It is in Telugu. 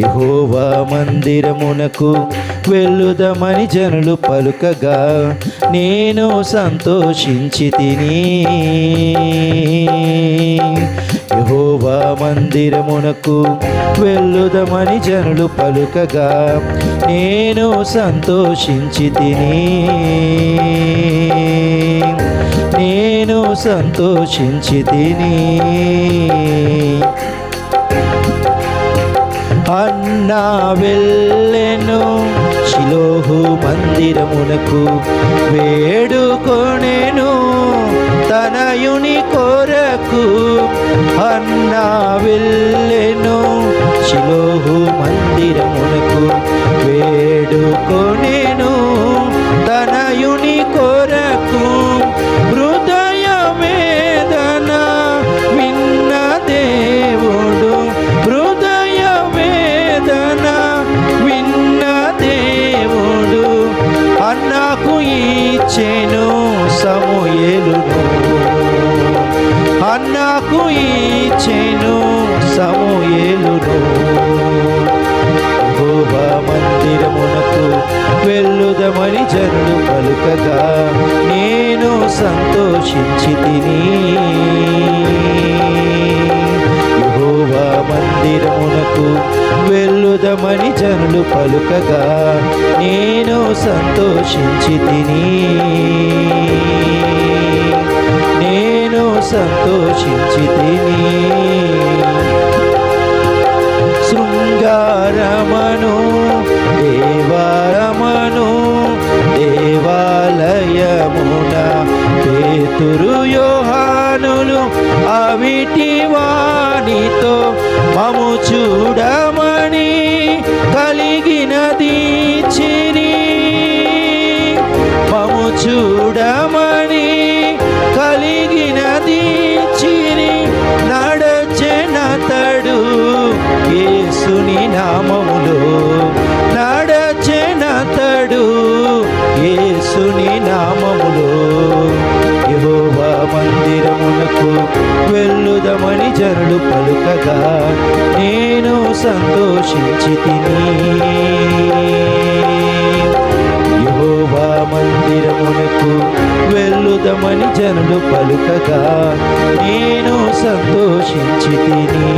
యహోవా మందిరమునకు వెళ్ళుదమని జనులు పలుకగా నేను సంతోషించి తిని. యహోవా మందిరమునకు వెళ్ళుదమని జనులు పలుకగా నేను సంతోషించి తిని. నేను సంతోషించి తిని. అన్నా వెళ్ళెను. శిలోహు మందిరమునకు వే ఇచ్చెను సమూయేలును. అన్నకు ఇచ్చెను సమూయేలును. యెహోవా మందిరమునకు వెళ్ళుదమని జనులు పలుకగా నేను సంతోషించి తిని మందిరమునకు వెళ్ళుదమని జనులు పలుకగా నేను సంతోషించి తిని. నేను సంతోషించి తిని. శృంగారమను దేవారమను దేవాలయమున పేతురు యోహానులు అవిటి వాణితో మము చూడమని కలిగినది చిరి మము చూడమని నేను సంతోషించి తిని యెహోవా మందిరమునకు వెళ్ళుదమని జనులు పలుకగా నేను నేను సంతోషించి తిని